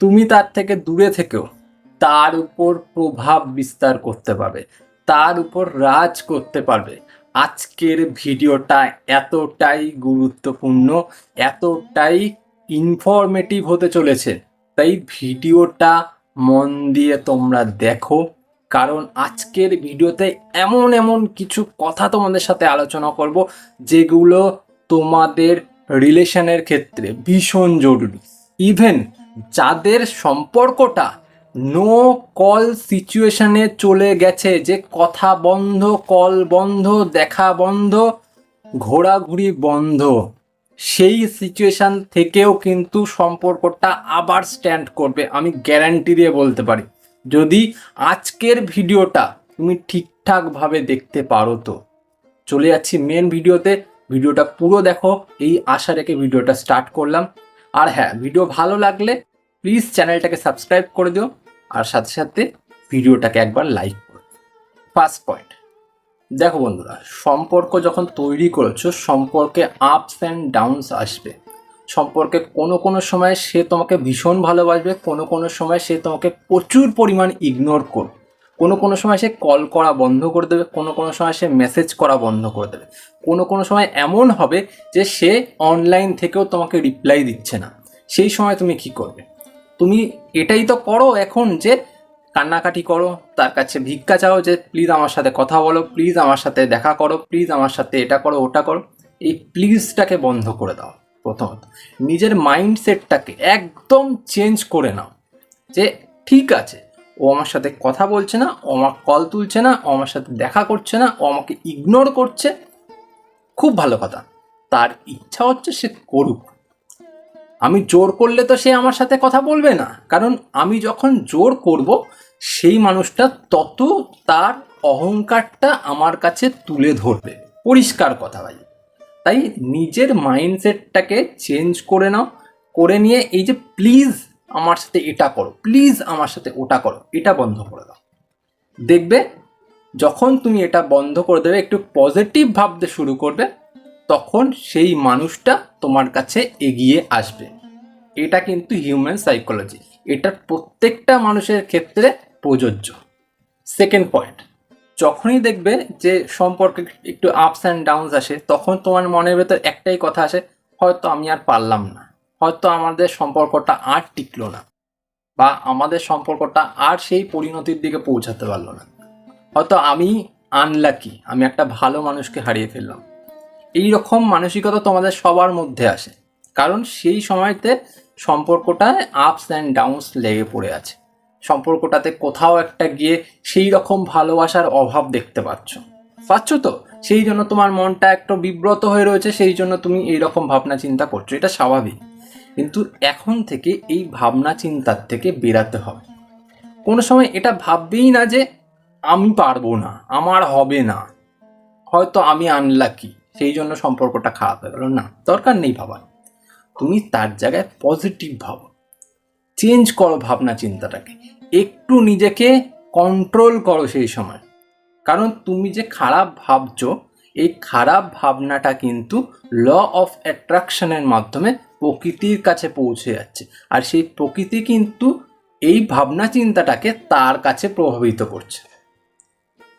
তুমি তার থেকে দূরে থেকেও তার উপর প্রভাব বিস্তার করতে পারবে, তার উপর রাজ করতে পারবে। আজকের ভিডিওটা এতটাই গুরুত্বপূর্ণ, এতটাই ইনফরমেটিভ হতে চলেছে, তাই ভিডিওটা মন দিয়ে তোমরা দেখো, কারণ আজকের ভিডিওতে এমন এমন কিছু কথা তোমাদের সাথে আলোচনা করব, যেগুলো তোমাদের রিলেশনের ক্ষেত্রে ভীষণ জরুরি। ইভেন যাদের সম্পর্কটা নো কল সিচুয়েশনে চলে গেছে, যে কথা বন্ধ কল বন্ধ, দেখা বন্ধ, ঘোরাঘুরি বন্ধ, সেই সিচুয়েশান থেকেও কিন্তু সম্পর্কটা আবার স্ট্যান্ড করবে, আমি গ্যারান্টি দিয়ে বলতে পারি। যদি আজকের ভিডিওটা তুমি ঠিকঠাকভাবে দেখতে পারো তো। চলে যাচ্ছি মেন ভিডিওতে, ভিডিওটা পুরো দেখো, এই আশা রেখে ভিডিওটা স্টার্ট করলাম। আর হ্যাঁ ভিডিও ভালো লাগলে প্লিজ চ্যানেলটাকে সাবস্ক্রাইব করে দিও, আর সাথে সাথে ভিডিওটাকে একবার লাইক করো। ফার্স্ট পয়েন্ট, দেখো বন্ধুরা, সম্পর্ক যখন তৈরি করেছ, সম্পর্কে আপস অ্যান্ড ডাউনস আসবে। সম্পর্কে কোনো কোনো সময় সে তোমাকে ভীষণ ভালোবাসবে, কোনো কোনো সময় সে তোমাকে প্রচুর পরিমাণ ইগনোর করবে। কোনো কোনো সময় সে কল করা বন্ধ করে দেবে, কোনো কোনো সময় সে মেসেজ করা বন্ধ করে দেবে। কোনো কোনো সময় এমন হবে যে সে অনলাইন থেকেও তোমাকে রিপ্লাই দিচ্ছে না। সেই সময় তুমি কি করবে? তুমি এটাই তো করো এখন যে কান্নাকাটি করো, তার কাছে ভিক্ষা চাও যে, প্লিজ আমার সাথে কথা বলো, প্লিজ আমার সাথে দেখা করো, প্লিজ আমার সাথে এটা করো, ওটা করো। এই প্লিজটাকে বন্ধ করে দাও প্রথমত। নিজের মাইন্ডসেটটাকে একদম চেঞ্জ করে নাও যে, ঠিক আছে, ও আমার সাথে কথা বলছে না, ও আমার কল তুলছে না, ও আমার সাথে দেখা করছে না, ও আমাকে ইগনোর করছে। খুব ভালো কথা। তার ইচ্ছা হচ্ছে সে করুক। আমি জোর করলে তো সে আমার সাথে কথা বলবে না। কারণ আমি যখন জোর করব, সেই মানুষটা তত তার অহংকারটা আমার কাছে তুলে ধরবে। পরিষ্কার কথা ভাই। তাই নিজের মাইন্ডসেটটাকে চেঞ্জ করে নাও, করে নিয়ে এই যে প্লিজ আমার সাথে এটা করো প্লিজ আমার সাথে ওটা করো, এটা বন্ধ করে দাও। দেখবে যখন তুমি এটা বন্ধ করে দেবে, একটু পজিটিভ ভাবতে শুরু করবে, তখন সেই মানুষটা তোমার কাছে এগিয়ে আসবে। এটা কিন্তু হিউম্যান সাইকোলজি এটা প্রত্যেকটা মানুষের ক্ষেত্রে প্রযোজ্য। সেকেন্ড পয়েন্ট যখনই দেখবে যে সম্পর্কে একটু আপস অ্যান্ড ডাউনস আসে, তখন তোমার মনের ভেতর একটাই কথা আসে, হয়তো আমি আর পারলাম না। হয়তো আমাদের সম্পর্কটা আর টিকলো না। বা আমাদের সম্পর্কটা আর সেই পরিণতির দিকে পৌঁছাতে পারল না। হয়তো আমি আনলাকি আমি একটা ভালো মানুষকে হারিয়ে ফেললাম। এই রকম মানসিকতা তোমাদের সবার মধ্যে আসে। কারণ সেই সময়তে সম্পর্কটায় আপস অ্যান্ড ডাউনস লেগে পড়ে আছে। সম্পর্কটাতে কোথাও একটা গিয়ে সেই রকম ভালোবাসার অভাব দেখতে পাচ্ছ। পাচ্ছ তো? সেই জন্য তোমার মনটা একটু বিব্রত হয়ে রয়েছে, সেই জন্য তুমি এই রকম ভাবনা চিন্তা করছ, এটা স্বাভাবিক। কিন্তু এখন থেকে এই ভাবনা চিন্তার থেকে বেরাতে হবে। কোনো সময় এটা ভাববেই না যে আমি পারব না, আমার হবে না। হয়তো আমি আনলাকি সেই জন্য সম্পর্কটা খারাপ হয়ে গেল। না, দরকার নেই ভাবার। তুমি তার জায়গায় পজিটিভ ভাবো। চেঞ্জ করো ভাবনা চিন্তাটাকে। একটু নিজেকে কন্ট্রোল করো সেই সময়। কারণ তুমি যে খারাপ ভাবছ, এই খারাপ ভাবনাটা কিন্তু ল অফ অ্যাট্রাকশনের মাধ্যমে প্রকৃতির কাছে পৌঁছে যাচ্ছে। আর সেই প্রকৃতি কিন্তু এই ভাবনা চিন্তাটাকে তার কাছে প্রভাবিত করছে।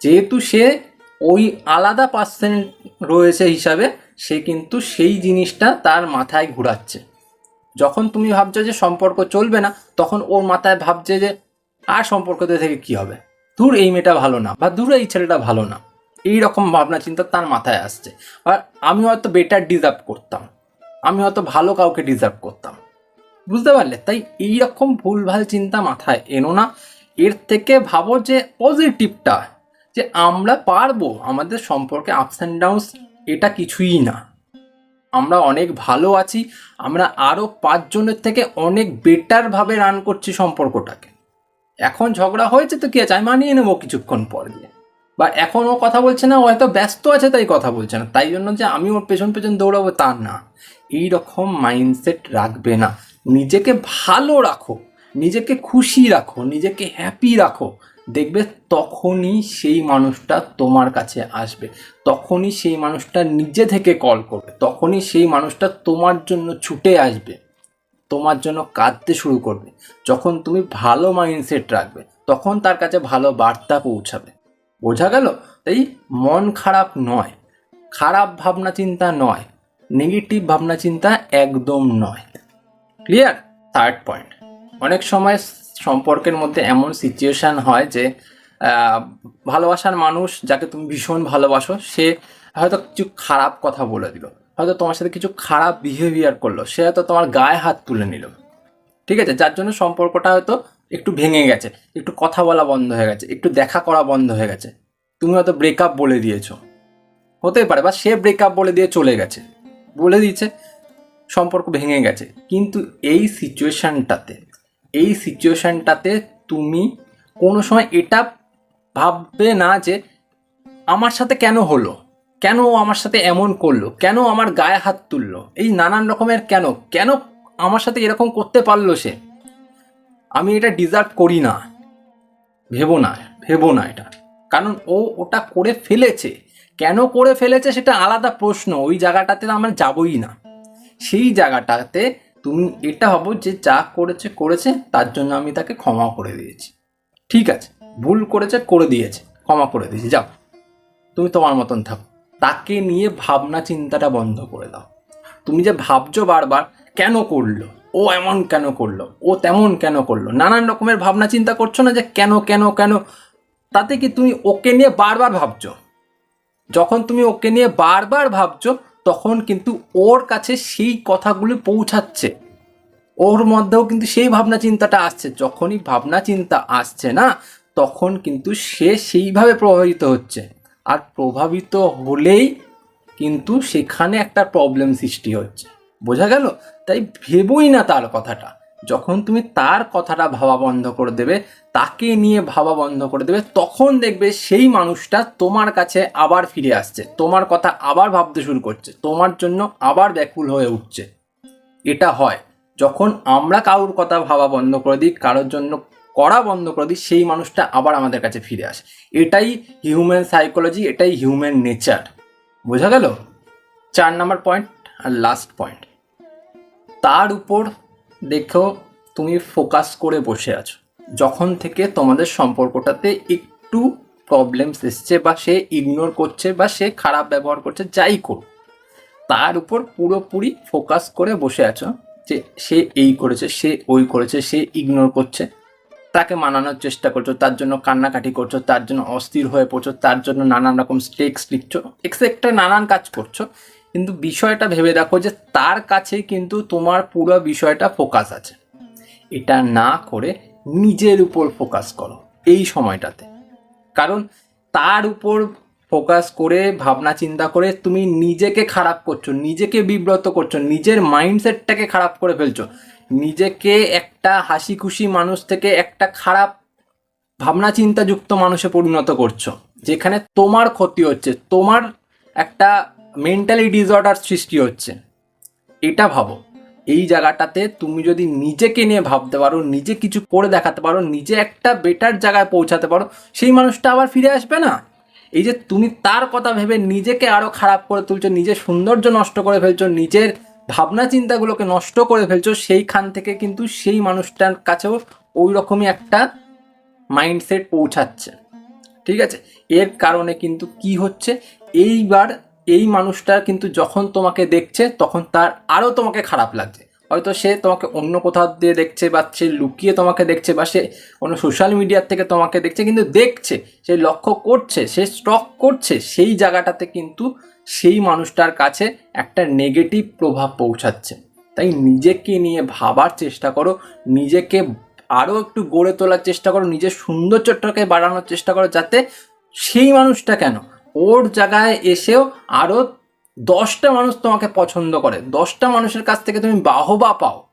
যেহেতু সে ওই আলাদা পার্সেন্ট রয়েছে হিসাবে সে কিন্তু সেই জিনিসটা তার মাথায় ঘুরাচ্ছে। যখন তুমি ভাবছ যে সম্পর্ক চলবে না, তখন ওর মাথায় ভাবছে যে আর সম্পর্কতে থেকে কি হবে? দূর এই মেয়েটা ভালো না বা দূর এই ছেলেটা ভালো না। এই রকম ভাবনা চিন্তা তার মাথায় আসছে। আর আমি হয়তো বেটার ডিজার্ভ করতাম। আমি হয়তো ভালো কাউকে ডিজার্ভ করতাম। বুঝতে পারলে? তাই এই রকম ভুলভাল চিন্তা মাথায় এনো না। এর থেকে ভাবো যে পজিটিভটা যে আমরা পারব আমাদের সম্পর্কে আপস অ্যান্ড ডাউনস এটা কিছুই না। আমরা অনেক ভালো আছি, আমরা আরও পাঁচজনের থেকে অনেক বেটারভাবে রান করছি সম্পর্কটাকে। এখন ঝগড়া হয়েছে তো কি আছে? আমি মানিয়ে নেব কিছুক্ষণ পর দিয়ে বা এখন ও কথা বলছে না, ও হয়তো ব্যস্ত আছে তাই কথা বলছে না। তাই জন্য যে আমি ওর পেছন পেছন দৌড়াবো তা না। এই রকম মাইন্ডসেট রাখবে না। নিজেকে ভালো রাখো, নিজেকে খুশি রাখো, নিজেকে হ্যাপি রাখো। দেখবে তখনই সেই মানুষটা তোমার কাছে আসবে। তখনই সেই মানুষটা নিজে থেকে কল করবে। তখনই সেই মানুষটা তোমার জন্য ছুটে আসবে। তোমার জন্য কাঁদতে শুরু করবে। যখন তুমি ভালো মাইন্ডসেট রাখবে, তখন তার কাছে ভালো বার্তা পৌঁছাবে। বোঝা গেল? তাই মন খারাপ নয়, খারাপ ভাবনা চিন্তা নয় নেগেটিভ ভাবনা চিন্তা একদম নয়। ক্লিয়ার থার্ড পয়েন্ট অনেক সময় সম্পর্কের মধ্যে এমন সিচুয়েশান হয় যে ভালোবাসার মানুষ যাকে তুমি ভীষণ ভালোবাসো, সে হয়তো কিছু খারাপ কথা বলে দিল। হয়তো তোমার সাথে কিছু খারাপ বিহেভিয়ার করল। সে হয়তো তোমার গায়ে হাত তুলে নিল। ঠিক আছে? যার জন্য সম্পর্কটা হয়তো একটু ভেঙে গেছে, একটু কথা বলা বন্ধ হয়ে গেছে, একটু দেখা করা বন্ধ হয়ে গেছে। তুমি হয়তো ব্রেকআপ বলে দিয়েছ। হতেই পারে বা সে ব্রেকআপ বলে দিয়ে চলে গেছে। বলে দিয়েছে, সম্পর্ক ভেঙে গেছে। কিন্তু এই সিচুয়েশানটাতে এই সিচুয়েশানটাতে তুমি কোনো সময় এটা ভাববে না যে আমার সাথে কেন হলো? কেন আমার সাথে এমন করল? কেন আমার গায়ে হাত তুললো? এই নানান রকমের কেন? কেন আমার সাথে এরকম করতে পারল সে? আমি এটা ডিজার্ভ করি না। ভেবো না ভেবো না এটা। কারণ ও ওটা করে ফেলেছে। কেন করে ফেলেছে সেটা আলাদা প্রশ্ন। ওই জায়গাটাতে আমরা যাবই না। সেই জায়গাটাতে তুমি এটা ভাবো যে যা করেছে করেছে, তার জন্য আমি তাকে ক্ষমা করে দিয়েছি। ঠিক আছে, ভুল করেছে, করে দিয়েছে, ক্ষমা করে দিয়েছি। যাও, তুমি তোমার মতন থাকো। তাকে নিয়ে ভাবনা চিন্তাটা বন্ধ করে দাও। তুমি যে ভাবছ বারবার, কেন করল? ও এমন কেন করল? ও তেমন কেন করল? নানান রকমের ভাবনা চিন্তা করছ না যে কেন কেন কেন? তাতে কি তুমি ওকে নিয়ে বারবার ভাবছ? যখন তুমি ওকে নিয়ে বারবার ভাবছ তখন কিন্তু ওর কাছে সেই কথাগুলো পৌঁছাচ্ছে। ওর মধ্যেও কিন্তু সেই ভাবনা চিন্তাটা আসছে। যখনই ভাবনা চিন্তা আসছে না, তখন কিন্তু সে সেইভাবে প্রভাবিত হচ্ছে। আর প্রভাবিত হলেই কিন্তু সেখানে একটা প্রবলেম সৃষ্টি হচ্ছে। বোঝা গেল? তাই ভেবই না তার কথাটা। যখন তুমি তার কথাটা ভাবা বন্ধ করে দেবে, তাকে নিয়ে ভাবা বন্ধ করে দেবে, তখন দেখবে সেই মানুষটা তোমার কাছে আবার ফিরে আসছে। তোমার কথা আবার ভাবতে শুরু করছে। তোমার জন্য আবার ব্যাকুল হয়ে উঠছে। এটা হয়। যখন আমরা কারোর কথা ভাবা বন্ধ করে দিই, কারোর জন্য করা বন্ধ করে দিই, সেই মানুষটা আবার আমাদের কাছে ফিরে আসে। এটাই হিউম্যান সাইকোলজি এটাই হিউম্যান নেচার বোঝা গেল? চার নাম্বার পয়েন্ট আর লাস্ট পয়েন্ট তার উপর দেখো তুমি ফোকাস করে বসে আছো। যখন থেকে তোমাদের সম্পর্কটাতে একটু প্রবলেমস এসছে বা সে ইগনোর করছে বা সে খারাপ ব্যবহার করছে, যাই করুক, তার উপর পুরোপুরি ফোকাস করে বসে আছো যে সে এই করেছে, সে ওই করেছে, সে ইগনোর করছে, তাকে মানানোর চেষ্টা করছ, তার জন্য কান্নাকাটি করছ, তার জন্য অস্থির হয়ে পড়ছো, তার জন্য নানান রকম স্টেক্স লিখছো এক্সেট্রা নানান কাজ করছ কিন্তু বিষয়টা ভেবে দেখো যে তার কাছে কিন্তু তোমার পুরো বিষয়টা ফোকাস আছে। এটা না করে নিজের উপর ফোকাস করো এই সময়টাতে। কারণ তার উপর ফোকাস করে, ভাবনা চিন্তা করে তুমি নিজেকে খারাপ করছ, নিজেকে বিব্রত করছ, নিজের মাইন্ডসেটটাকে খারাপ করে ফেলছো। নিজেকে একটা হাসি খুশি মানুষ থেকে একটা খারাপ ভাবনা চিন্তাযুক্ত মানুষে পরিণত করছ। যেখানে তোমার ক্ষতি হচ্ছে, তোমার একটা মেন্টালি ডিসঅর্ডার সৃষ্টি হচ্ছে। এটা ভাবো। এই জায়গাটাতে তুমি যদি নিজেকে নিয়ে ভাবতে পারো, নিজে কিছু করে দেখাতে পারো, নিজে একটা বেটার জায়গায় পৌঁছাতে পারো, সেই মানুষটা আবার ফিরে আসবে না। এই যে তুমি তার কথা ভেবে নিজেকে আরও খারাপ করে তুলছো, নিজের সৌন্দর্য নষ্ট করে ফেলছো, নিজের ভাবনা চিন্তাগুলোকে নষ্ট করে ফেলছো, সেইখান থেকে কিন্তু সেই মানুষটার কাছেও ওই রকমই একটা মাইন্ডসেট পৌঁছাচ্ছে। ঠিক আছে? এর কারণে কিন্তু কি হচ্ছে? এইবার এই মানুষটা কিন্তু যখন তোমাকে দেখছে, তখন তার আরও তোমাকে খারাপ লাগছে। হয়তো সে তোমাকে অন্য কোথাও দিয়ে দেখছে বা সে লুকিয়ে তোমাকে দেখছে বা সে অন্য সোশ্যাল মিডিয়ার থেকে তোমাকে দেখছে, কিন্তু দেখছে, সে লক্ষ্য করছে, সে স্টক করছে, সেই জায়গাটাতে কিন্তু সেই মানুষটার কাছে একটা নেগেটিভ প্রভাব পৌঁছাচ্ছে। তাই নিজেকে নিয়ে ভাবার চেষ্টা করো, নিজেকে আরও একটু গড়ে তোলার চেষ্টা করো, নিজের সৌন্দর্যটাকে বাড়ানোর চেষ্টা করো, যাতে সেই মানুষটা কেন ওর জায়গায় এসেও আরও দশটা মানুষ তোমাকে পছন্দ করে। দশটা মানুষের কাছ থেকে তুমি বাহবা পাও।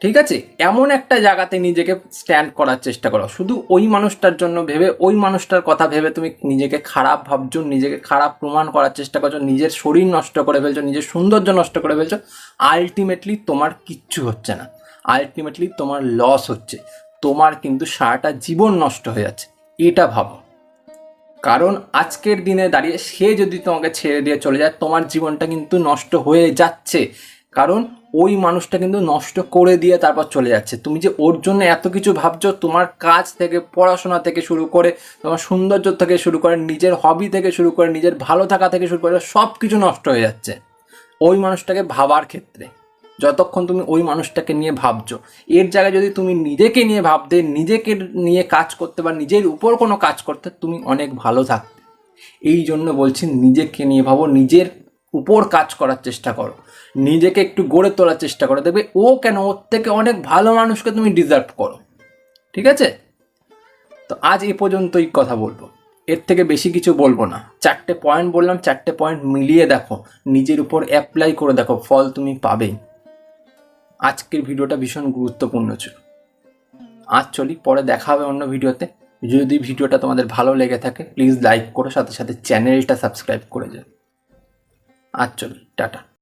ঠিক আছে? এমন একটা জায়গাতে নিজেকে স্ট্যান্ড করার চেষ্টা করো। শুধু ওই মানুষটার জন্য ভেবে, ওই মানুষটার কথা ভেবে তুমি নিজেকে খারাপ ভাবছ, নিজেকে খারাপ প্রমাণ করার চেষ্টা করছ, নিজের শরীর নষ্ট করে ফেলছো, নিজের সৌন্দর্য নষ্ট করে ফেলছো আলটিমেটলি তোমার কিচ্ছু হচ্ছে না। আলটিমেটলি তোমার লস হচ্ছে। তোমার কিন্তু সারাটা জীবন নষ্ট হয়ে যাচ্ছে। এটা ভাবো। কারণ আজকের দিনে দাঁড়িয়ে সে যদি তোমাকে ছেড়ে দিয়ে চলে যায়, তোমার জীবনটা কিন্তু নষ্ট হয়ে যাচ্ছে। কারণ ওই মানুষটা কিন্তু নষ্ট করে দিয়ে তারপর চলে যাচ্ছে। তুমি যে ওর জন্য এত কিছু ভাবছ, তোমার কাজ থেকে, পড়াশোনা থেকে শুরু করে, তোমার সৌন্দর্য থেকে শুরু করে, নিজের হবি থেকে শুরু করে, নিজের ভালো থাকা থেকে শুরু করে সব কিছু নষ্ট হয়ে যাচ্ছে। ওই মানুষটাকে ভাবার ক্ষেত্রে। যতক্ষণ তুমি ওই মানুষটাকে নিয়ে ভাবছ। এর জায়গায় যদি তুমি নিজেকে নিয়ে ভাবতে, নিজেকে নিয়ে কাজ করতে বা নিজের উপর কোনো কাজ করতে, তুমি অনেক ভালো থাকতে। এই জন্য বলছি, নিজেকে নিয়ে ভাবো, নিজের উপর কাজ করার চেষ্টা করো। নিজেকে একটু গড়ে তোলার চেষ্টা করো। দেখবে ও কেন, ওর থেকে অনেক ভালো মানুষকে তুমি ডিজার্ভ করো। ঠিক আছে? তো আজ এ পর্যন্তই কথা বলব। এর থেকে বেশি কিছু বলব না। চারটে পয়েন্ট বললাম, চারটে পয়েন্ট মিলিয়ে দেখো। নিজের উপর অ্যাপ্লাই করে দেখো, ফল তুমি পাবেই আজকের ভিডিওটা ভীষণ গুরুত্বপূর্ণ ছিল। আজ চলি, পরে দেখা হবে অন্য ভিডিওতে। যদি ভিডিওটা তোমাদের ভালো লেগে থাকে প্লিজ লাইক করো, সাথে সাথে চ্যানেলটা সাবস্ক্রাইব করে যাও। আজ চলি, টাটা।